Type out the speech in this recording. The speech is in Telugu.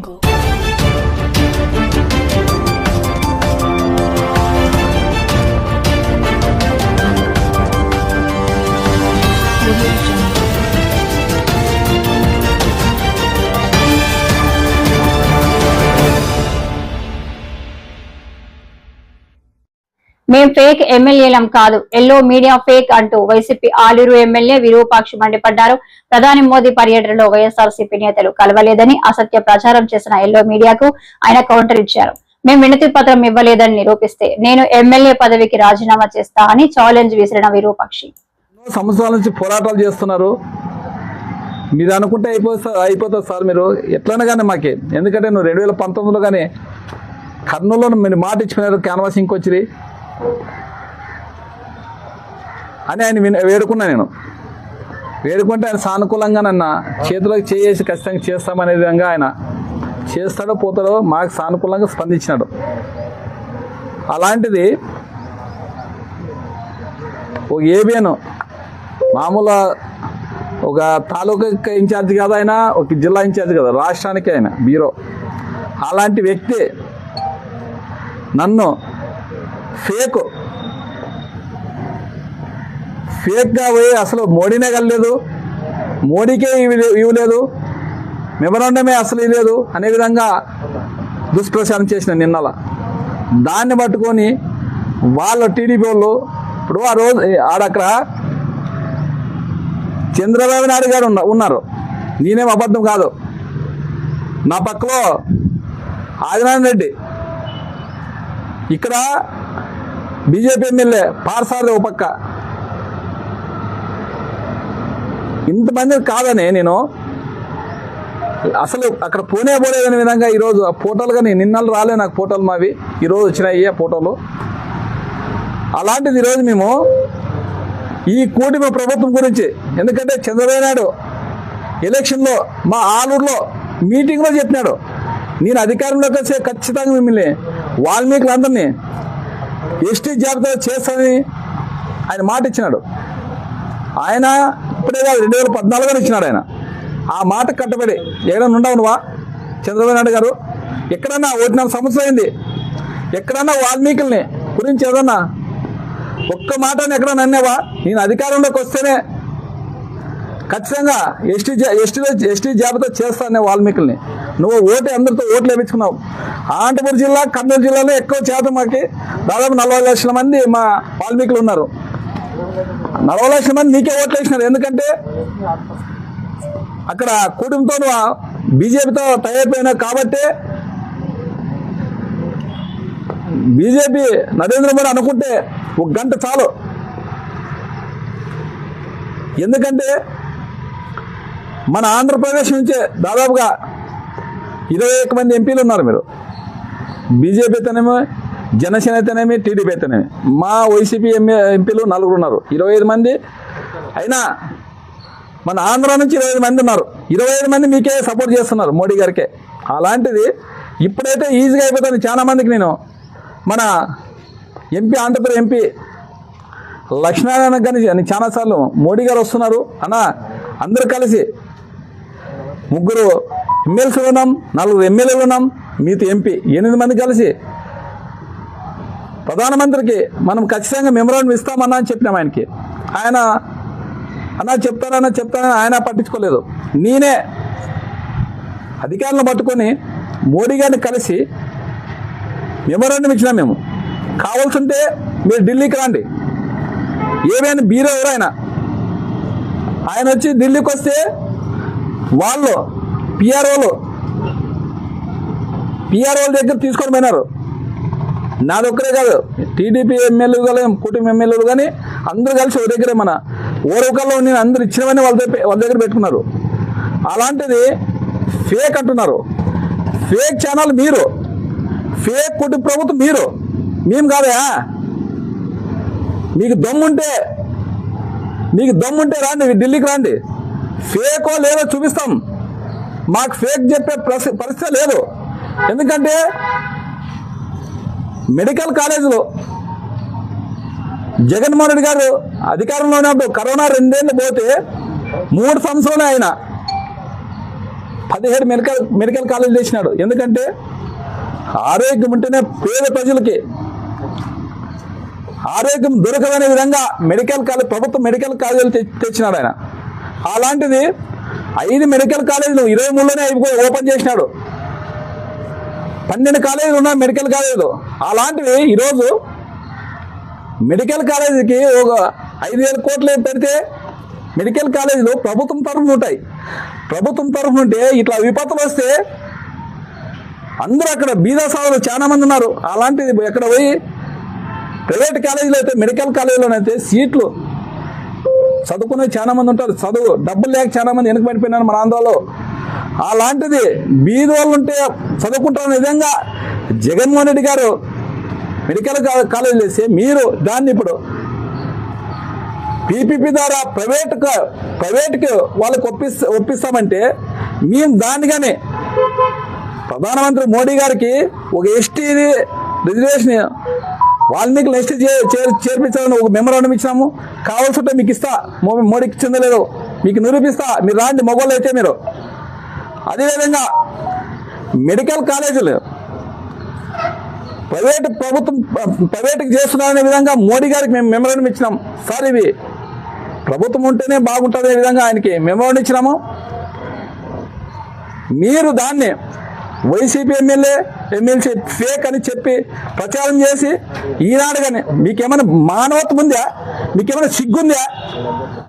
jungle మేం ఫేక్ ఎమ్మెల్యేలం కాదు. ఎల్లో మీడియా ఫేక్ అంటూ వైసీపీ ఆలూరు ఎమ్మెల్యే విరూపాక్షి మండిపడ్డారు. ప్రధాని మోదీ పర్యటనలో వైఎస్ఆర్సీపీ నేతలు కలవలేదని అసత్య ప్రచారం చేసిన ఎల్లో మీడియాకు ఆయన కౌంటర్ ఇచ్చారు. మేము వినతి పత్రం ఇవ్వలేదని నిరూపిస్తే నేను ఎమ్మెల్యే పదవికి రాజీనామా చేస్తా అని ఛాలెంజ్ విసిరిన విరూపాక్షి. సంవత్సరాల నుంచి పోరాటాలు చేస్తున్నారు. మీరు అనుకుంటే అయిపోతా అయిపోతుంది సార్ మీరు. ఎట్లైనా కానీ మాకే. ఎందుకంటే నువ్వు రెండు వేల పంతొమ్మిదిలో కానీ కర్నూలులో మీరు మాట ఇచ్చిపోయినారు క్యాన్వాసింగ్కి వచ్చి అని ఆయన విన వేడుకున్నా నేను. వేడుకుంటే ఆయన సానుకూలంగా నన్ను చేతిలోకి చేసి ఖచ్చితంగా చేస్తామనే విధంగా ఆయన చేస్తాడో పోతాడో మాకు సానుకూలంగా స్పందించినాడు. అలాంటిది ఒక ఏబిఎన్ మామూలు ఒక తాలూకా ఇన్ఛార్జ్ కాదు ఆయన ఒక జిల్లా ఇన్ఛార్జ్ కదా రాష్ట్రానికి ఆయన బ్యూరో అలాంటి వ్యక్తి నన్ను ఫేక్. ఫేక్గా పోయి అసలు మోడీనే కలలేదు. మోడీకే ఇవి- ఇవ్వలేదు మెమరాండమే అసలు ఇవ్వలేదు అనే విధంగా దుష్ప్రచారం చేసిన నిన్నల. దాన్ని పట్టుకొని వాళ్ళ టీడీపీ వాళ్ళు ఇప్పుడు ఆ రోజు ఆడక్కడ చంద్రబాబు నాయుడు గారు ఉన్న ఉన్నారు. నేనేం అబద్ధం కాదు. నా పక్కలో ఆదినారాయణ రెడ్డి. ఇక్కడ బీజేపీ ఎమ్మెల్యే పార్సారథి ఒక పక్క ఇంతమంది కాదని నేను అసలు అక్కడ పోనే పోలేదనే విధంగా ఈరోజు ఆ ఫోటోలు కానీ నిన్నలు రాలే నాకు ఫోటోలు మావి. ఈరోజు వచ్చినాయి ఆ ఫోటోలు. అలాంటిది ఈరోజు మేము ఈ కూటమి ప్రభుత్వం గురించి ఎందుకంటే చంద్రబాబు నాయుడు ఎలక్షన్లో మా ఆలూరులో మీటింగ్లో చెప్పినాడు. నేను అధికారంలోకి వస్తే ఖచ్చితంగా మిమ్మల్ని వాల్మీకులందరినీ ఎస్టీ జాబితా చేస్తానని ఆయన మాట ఇచ్చినాడు. ఆయన ఇప్పుడే కాదు రెండు వేల పద్నాలుగులో ఇచ్చినాడు ఆయన. ఆ మాట కట్టబడి ఎక్కడన్నా ఉండవు నువ్వా? చంద్రబాబు నాయుడు గారు ఎక్కడన్నా ఒకటి నాలుగు సంవత్సరం అయింది. ఎక్కడన్నా వాల్మీకుల్ని గురించి ఏదన్నా ఒక్క మాట ఎక్కడ నన్నేవా నేను అధికారంలోకి వస్తేనే ఖచ్చితంగా ఎస్టీ ఎస్టీలో ఎస్టీ జాబితా చేస్తానే వాల్మీకుల్ని. నువ్వు ఓటు అందరితో ఓట్లు వేయించుకున్నావు అనంతపురం జిల్లా కర్నూలు జిల్లాలో ఎక్కువ శాతం మాకి దాదాపు నలభై లక్షల మంది మా వాల్మీకులు ఉన్నారు. నలభై లక్షల మంది నీకే ఓట్లు వేసినారు. ఎందుకంటే అక్కడ కూటమితో బీజేపీతో తయారైపోయినావు కాబట్టి బీజేపీ నరేంద్ర మోడీ అనుకుంటే ఒక గంట చాలు. ఎందుకంటే మన ఆంధ్రప్రదేశ్ నుంచే దాదాపుగా ఇరవై ఒక్క మంది ఎంపీలు ఉన్నారు మీరు. బీజేపీ అయితేనేమి జనసేన అయితేనేమి టీడీపీ అయితేనేమి. మా వైసీపీ ఎంఏ ఎంపీలు నలుగురు ఉన్నారు. ఇరవై ఐదు మంది. అయినా మన ఆంధ్ర నుంచి ఇరవై మంది ఉన్నారు. ఇరవై ఐదు మంది మీకే సపోర్ట్ చేస్తున్నారు మోడీ గారికే. అలాంటిది ఇప్పుడైతే ఈజీగా అయిపోతుంది చాలా మందికి నేను. మన ఎంపీ ఆంధ్రప్రదేశ్ ఎంపీ లక్ష్మీనారాయణ గారిని చాలాసార్లు మోడీ గారు వస్తున్నారు. అన్న అందరూ కలిసి ముగ్గురు ఎమ్మెల్సీలు ఉన్నాం నలుగురు ఎమ్మెల్యేలు ఉన్నాం మీతో ఎంపీ ఎనిమిది మంది కలిసి ప్రధానమంత్రికి మనం ఖచ్చితంగా మెమరాండం ఇస్తామన్నా అని చెప్పినాం ఆయనకి. ఆయన అన్నా చెప్తానన్నా చెప్తానని ఆయన పట్టించుకోలేదు. నేనే అధికారులను పట్టుకొని మోడీ గారిని కలిసి మెమరాండం ఇచ్చినాం మేము. కావాల్సింటే మీరు ఢిల్లీకి రండి. ఏమైనా బీరో ఎవరైనా. ఆయన వచ్చి ఢిల్లీకి వస్తే వాళ్ళు పిఆర్ఓలు పిఆర్ఓల దగ్గర తీసుకొని పోయినారు. నాది ఒక్కరే కాదు. టీడీపీ ఎమ్మెల్యేలు కానీ కుటుంబ ఎమ్మెల్యేలు కానీ అందరూ కలిసి ఒక దగ్గరే మన. ఓరవకల్లో నేను అందరు ఇచ్చినవన్నీ వాళ్ళ దగ్గర వాళ్ళ దగ్గర పెట్టుకున్నారు. అలాంటిది ఫేక్ అంటున్నారు. ఫేక్ ఛానల్ మీరు. ఫేక్ కుటుంబ ప్రభుత్వం మీరు. మేము కాదా? మీకు దమ్ముంటే మీకు దమ్ముంటే రాండి ఢిల్లీకి రండి. ఫేకో లేదో చూపిస్తాం. మాకు ఫేక్ చెప్పే పరిస్థితి లేదు. ఎందుకంటే మెడికల్ కాలేజీలో జగన్మోహన్ రెడ్డి గారు అధికారంలో ఉన్నప్పుడు కరోనా రెండేళ్ళు పోతే మూడు సంవత్సరాలే ఆయన పదిహేడు మెడికల్ మెడికల్ కాలేజ్ తెచ్చినాడు ఎందుకంటే ఆరోగ్యం ఉంటేనే పేద ప్రజలకి ఆరోగ్యం దొరకదనే విధంగా మెడికల్ కాలేజ్ ప్రభుత్వ మెడికల్ కాలేజీలు తెచ్చినాడు ఆయన. అలాంటిది ఐదు మెడికల్ కాలేజీలు ఇరవై మూడులోనే అయిపోయి ఓపెన్ చేసినాడు. పన్నెండు కాలేజీలు ఉన్నాయి మెడికల్ కాలేజీలు. అలాంటివి ఈరోజు మెడికల్ కాలేజీకి ఒక ఐదు వేల కోట్లు పెడితే మెడికల్ కాలేజీలు ప్రభుత్వం తరఫున ఉంటాయి. ప్రభుత్వం తరఫున ఉంటే ఇట్లా విపత్తులు వస్తే అందరూ అక్కడ బీదా సాధులు చాలా మంది ఉన్నారు. అలాంటిది ఎక్కడ పోయి ప్రైవేట్ కాలేజీలో అయితే మెడికల్ కాలేజీలోనైతే సీట్లు చదువుకునే చాలా మంది ఉంటారు. చదువు డబ్బులు లేక చాలా మంది వెనక పడిపోయినారు మన ఆంధ్రలో. అలాంటిది బీద వాళ్ళు ఉంటే చదువుకుంటారు నిజంగా. జగన్మోహన్ రెడ్డి గారు మెడికల్ కాలేజీలు వేసి మీరు దాన్ని ఇప్పుడు పీపీపీ ద్వారా ప్రైవేట్ ప్రైవేట్కి వాళ్ళకి ఒప్పిస్తా ఒప్పిస్తామంటే మేము దానిగానే ప్రధానమంత్రి మోడీ గారికి ఒక ఎస్టీ రిజర్వేషన్ వాల్మీకి నెక్స్ట్ చేర్పించాలని ఒక మెమరాండం ఇచ్చినాము. కావాల్సి ఉంటే మీకు ఇస్తా. మో- మోడీకి చెందలేదు. మీకు నిరూపిస్తా. మీరు రాండి మొగోళ్ళు అయితే మీరు. అదేవిధంగా మెడికల్ కాలేజీలు ప్రైవేట్ ప్రభుత్వం ప్రైవేట్కి చేస్తున్నారనే విధంగా మోడీ గారికి మేము మెమరాండం ఇచ్చినాం. సార్ ఇవి ప్రభుత్వం ఉంటేనే బాగుంటుంది అనే విధంగా ఆయనకి మెమరాండం ఇచ్చినాము. మీరు దాన్ని వైసీపీ ఎమ్మెల్యే ఎమ్మెల్సీ ఫేక్ అని చెప్పి ప్రచారం చేసి ఈనాడు కానీ మీకేమైనా మానవత్వం ఉందా? మీకేమైనా సిగ్గుందా?